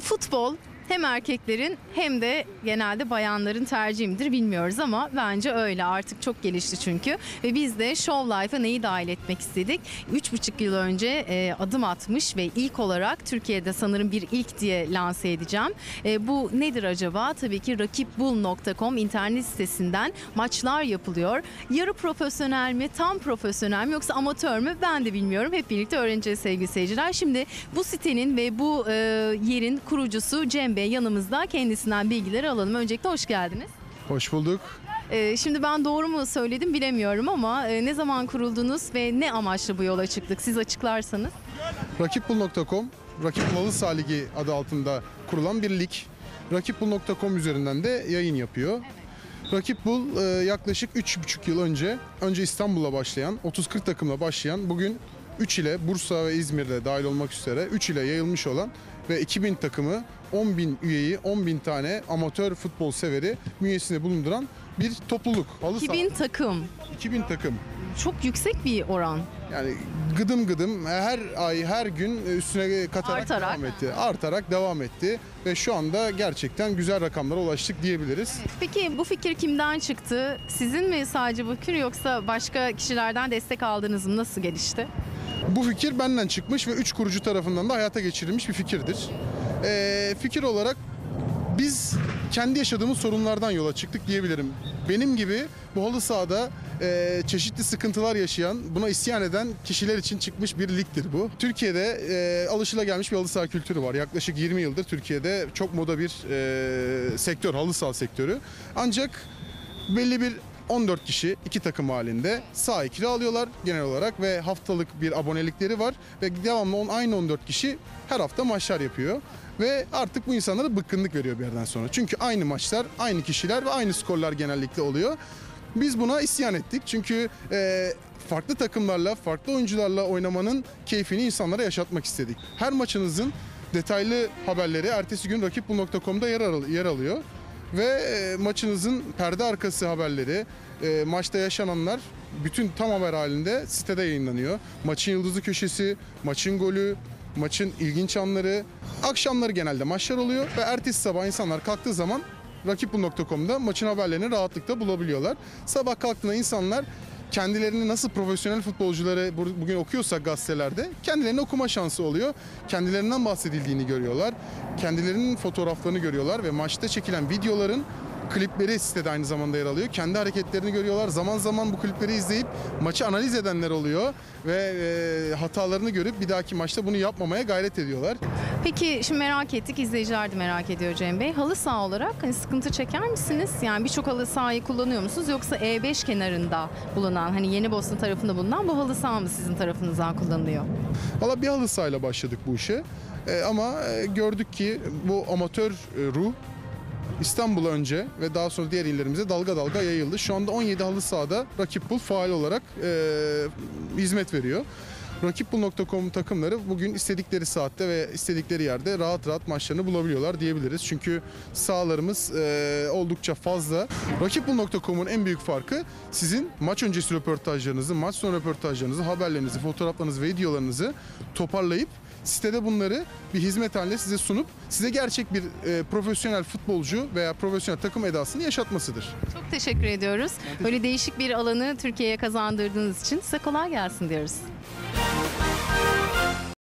Futbol hem erkeklerin hem de genelde bayanların tercihimdir bilmiyoruz ama bence öyle artık çok gelişti çünkü ve biz de Show Life'a neyi dahil etmek istedik? 3,5 yıl önce e, adım atmış ve ilk olarak Türkiye'de sanırım bir ilk diye lanse edeceğim. E, bu nedir acaba? Tabii ki rakipbul.com internet sitesinden maçlar yapılıyor. Yarı profesyonel mi, tam profesyonel mi yoksa amatör mü ben de bilmiyorum. Hep birlikte öğreneceğiz sevgili seyirciler. Şimdi bu sitenin ve bu e, yerin kurucusu Cem Bey yanımızda. Kendisinden bilgileri alalım. Öncelikle hoş geldiniz. Hoş bulduk. E, şimdi ben doğru mu söyledim bilemiyorum ama e, ne zaman kuruldunuz ve ne amaçla bu yola çıktık? Siz açıklarsanız. Rakipbul.com, Rakip Halı Saha Ligi adı altında kurulan bir lig. Rakipbul.com üzerinden de yayın yapıyor. Rakipbul e, yaklaşık 3,5 yıl önce, önce İstanbul'la başlayan, 30-40 takımla başlayan, bugün 3 ile Bursa ve İzmir'de dahil olmak üzere 3 ile yayılmış olan ve 2000 takımı, 10.000 üyeyi, 10.000 tane amatör futbol severi bünyesinde bulunduran bir topluluk. Halı saha- 2000 takım. 2000 takım. Çok yüksek bir oran. Yani gıdım gıdım her ay her gün üstüne katarak Artarak. devam etti. Artarak devam etti ve şu anda gerçekten güzel rakamlara ulaştık diyebiliriz. Peki bu fikir kimden çıktı? Sizin mi sadece bu fikir yoksa başka kişilerden destek aldınız mı? Nasıl gelişti? Bu fikir benden çıkmış ve üç kurucu tarafından da hayata geçirilmiş bir fikirdir. Ee, fikir olarak biz kendi yaşadığımız sorunlardan yola çıktık diyebilirim. Benim gibi bu halı sahada e, çeşitli sıkıntılar yaşayan, buna isyan eden kişiler için çıkmış bir ligdir bu. Türkiye'de e, alışılagelmiş bir halı saha kültürü var. Yaklaşık 20 yıldır Türkiye'de çok moda bir e, sektör, halı saha sektörü. Ancak belli bir 14 kişi iki takım halinde sahayı kiralıyorlar genel olarak ve haftalık bir abonelikleri var ve devamlı on, aynı 14 kişi her hafta maçlar yapıyor ve artık bu insanlara bıkkınlık veriyor bir yerden sonra. Çünkü aynı maçlar, aynı kişiler ve aynı skorlar genellikle oluyor. Biz buna isyan ettik çünkü e, farklı takımlarla, farklı oyuncularla oynamanın keyfini insanlara yaşatmak istedik. Her maçınızın detaylı haberleri ertesi gün rakipbul.com'da yer, al- yer alıyor ve e, maçınızın perde arkası haberleri, e, maçta yaşananlar bütün tam haber halinde sitede yayınlanıyor. Maçın yıldızı köşesi, maçın golü, maçın ilginç anları. Akşamları genelde maçlar oluyor ve ertesi sabah insanlar kalktığı zaman rakipbul.com'da maçın haberlerini rahatlıkla bulabiliyorlar. Sabah kalktığında insanlar kendilerini nasıl profesyonel futbolcuları bu- bugün okuyorsak gazetelerde kendilerine okuma şansı oluyor. Kendilerinden bahsedildiğini görüyorlar. Kendilerinin fotoğraflarını görüyorlar ve maçta çekilen videoların klipleri sitede aynı zamanda yer alıyor. Kendi hareketlerini görüyorlar. Zaman zaman bu klipleri izleyip maçı analiz edenler oluyor ve e, hatalarını görüp bir dahaki maçta bunu yapmamaya gayret ediyorlar. Peki şimdi merak ettik, izleyiciler de merak ediyor Cem Bey. Halı saha olarak hani sıkıntı çeker misiniz? Yani birçok halı sahayı kullanıyor musunuz? Yoksa E5 kenarında bulunan, hani Yeni Bosna tarafında bulunan bu halı saha mı sizin tarafınızdan kullanılıyor? Valla bir halı sahayla başladık bu işe. E, ama e, gördük ki bu amatör e, ruh İstanbul'a önce ve daha sonra diğer illerimize dalga dalga yayıldı. Şu anda 17 halı sahada Rakipbul faal olarak e, hizmet veriyor. Rakipbul.com takımları bugün istedikleri saatte ve istedikleri yerde rahat rahat maçlarını bulabiliyorlar diyebiliriz. Çünkü sahalarımız e, oldukça fazla. Rakipbul.com'un en büyük farkı sizin maç öncesi röportajlarınızı, maç sonu röportajlarınızı, haberlerinizi, fotoğraflarınızı videolarınızı toparlayıp sitede bunları bir hizmet haline size sunup size gerçek bir e, profesyonel futbolcu veya profesyonel takım edasını yaşatmasıdır. Çok teşekkür ediyoruz. Böyle değişik bir alanı Türkiye'ye kazandırdığınız için size kolay gelsin diyoruz.